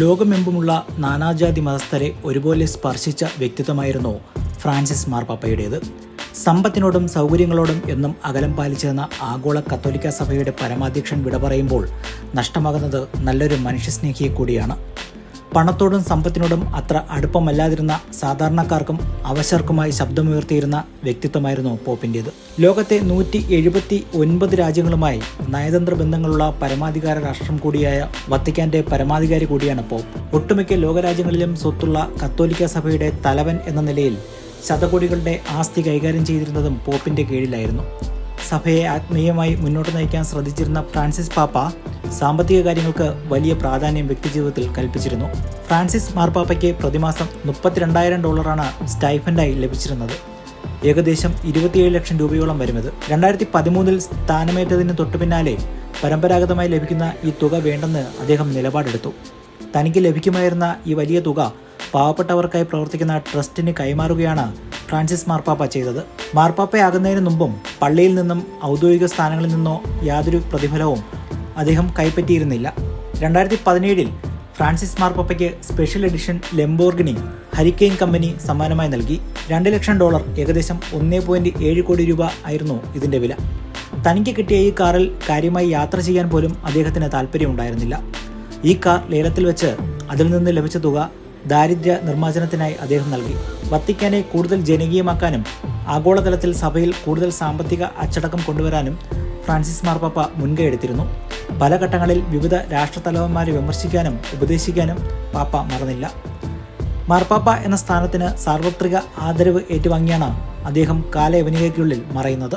ലോകമെമ്പുമുള്ള നാനാജാതി മതസ്ഥരെ ഒരുപോലെ സ്പർശിച്ച വ്യക്തിത്വമായിരുന്നു ഫ്രാൻസിസ് മാർപ്പാപ്പയുടേത്. സമ്പത്തിനോടും സൗകര്യങ്ങളോടും എന്നും അകലം പാലിച്ചിരുന്ന ആഗോള കത്തോലിക്ക സഭയുടെ പരമാധ്യക്ഷൻ വിട പറയുമ്പോൾ നഷ്ടമാകുന്നത് നല്ലൊരു മനുഷ്യസ്നേഹിയെ കൂടിയാണ്. പണത്തോടും സമ്പത്തിനോടും അത്ര അടുപ്പമല്ലാതിരുന്ന സാധാരണക്കാർക്കും അവശർക്കുമായി ശബ്ദമുയർത്തിയിരുന്ന വ്യക്തിത്വമായിരുന്നു പോപ്പിന്റേത്. ലോകത്തെ നൂറ്റി എഴുപത്തി ഒൻപത് രാജ്യങ്ങളുമായി നയതന്ത്ര ബന്ധങ്ങളുള്ള പരമാധികാര രാഷ്ട്രം കൂടിയായ വത്തിക്കാന്റെ പരമാധികാരി കൂടിയാണ് പോപ്പ്. ഒട്ടുമിക്ക ലോകരാജ്യങ്ങളിലും സ്വത്തുള്ള കത്തോലിക്ക സഭയുടെ തലവൻ എന്ന നിലയിൽ ശതകോടികളുടെ ആസ്തി കൈകാര്യം ചെയ്തിരുന്നതും പോപ്പിന്റെ കീഴിലായിരുന്നു. സഭയെ ആത്മീയമായി മുന്നോട്ട് നയിക്കാൻ ശ്രദ്ധിച്ചിരുന്ന ഫ്രാൻസിസ് പാപ്പ സാമ്പത്തിക കാര്യങ്ങൾക്ക് വലിയ പ്രാധാന്യം വ്യക്തിജീവിതത്തിൽ കൽപ്പിച്ചിരുന്നു. ഫ്രാൻസിസ് മാർപ്പാപ്പയ്ക്ക് പ്രതിമാസം മുപ്പത്തിരണ്ടായിരം ഡോളറാണ് സ്റ്റൈഫൻഡായി ലഭിച്ചിരുന്നത്. ഏകദേശം ഇരുപത്തിയേഴ് ലക്ഷം രൂപയോളം വരുന്നത്. രണ്ടായിരത്തി പതിമൂന്നിൽ സ്ഥാനമേറ്റതിന് തൊട്ടു പിന്നാലെ പരമ്പരാഗതമായി ലഭിക്കുന്ന ഈ തുക വേണ്ടെന്ന് അദ്ദേഹം നിലപാടെടുത്തു. തനിക്ക് ലഭിക്കുമായിരുന്ന ഈ വലിയ തുക പാവപ്പെട്ടവർക്കായി പ്രവർത്തിക്കുന്ന ട്രസ്റ്റിന് കൈമാറുകയാണ് ഫ്രാൻസിസ് മാർപ്പാപ്പ ചെയ്തത്. മാർപ്പാപ്പയാകുന്നതിന് മുമ്പും പള്ളിയിൽ നിന്നും ഔദ്യോഗിക സ്ഥാനങ്ങളിൽ നിന്നോ യാതൊരു പ്രതിഫലവും അദ്ദേഹം കൈപ്പറ്റിയിരുന്നില്ല. രണ്ടായിരത്തി പതിനേഴിൽ Francis മാർപ്പാപ്പയ്ക്ക് special edition Lamborghini Huracan company സമ്മാനമായി നൽകി. രണ്ട് ലക്ഷം ഡോളർ ഏകദേശം ഒന്നേ പോയിന്റ് ഏഴ് കോടി രൂപ ആയിരുന്നു ഇതിന്റെ വില. തനിക്ക് കിട്ടിയ ഈ കാറിൽ കാര്യമായി യാത്ര ചെയ്യാൻ പോലും അദ്ദേഹത്തിന് താല്പര്യമുണ്ടായിരുന്നില്ല ഈ കാർ ലേലത്തിൽ വെച്ച് അതിൽ നിന്ന് ലഭിച്ച തുക ദാരിദ്ര്യ നിർമ്മാർജനത്തിനായി അദ്ദേഹം നൽകി. വത്തിക്കാനെ കൂടുതൽ ജനകീയമാക്കാനും ആഗോളതലത്തിൽ സഭയിൽ കൂടുതൽ സാമ്പത്തിക അച്ചടക്കം കൊണ്ടുവരാനും ഫ്രാൻസിസ് മാർപ്പാപ്പ മുൻകൈ എടുത്തിരുന്നു. പല ഘട്ടങ്ങളിൽ വിവിധ രാഷ്ട്രത്തലവന്മാരെ വിമർശിക്കാനും ഉപദേശിക്കാനും പാപ്പ മറന്നില്ല. മാർപ്പാപ്പ എന്ന സ്ഥാനത്തിന് സാർവത്രിക ആദരവ് ഏറ്റുവാങ്ങിയാണ് അദ്ദേഹം കാലയവനികയ്ക്കുള്ളിൽ മറയുന്നത്.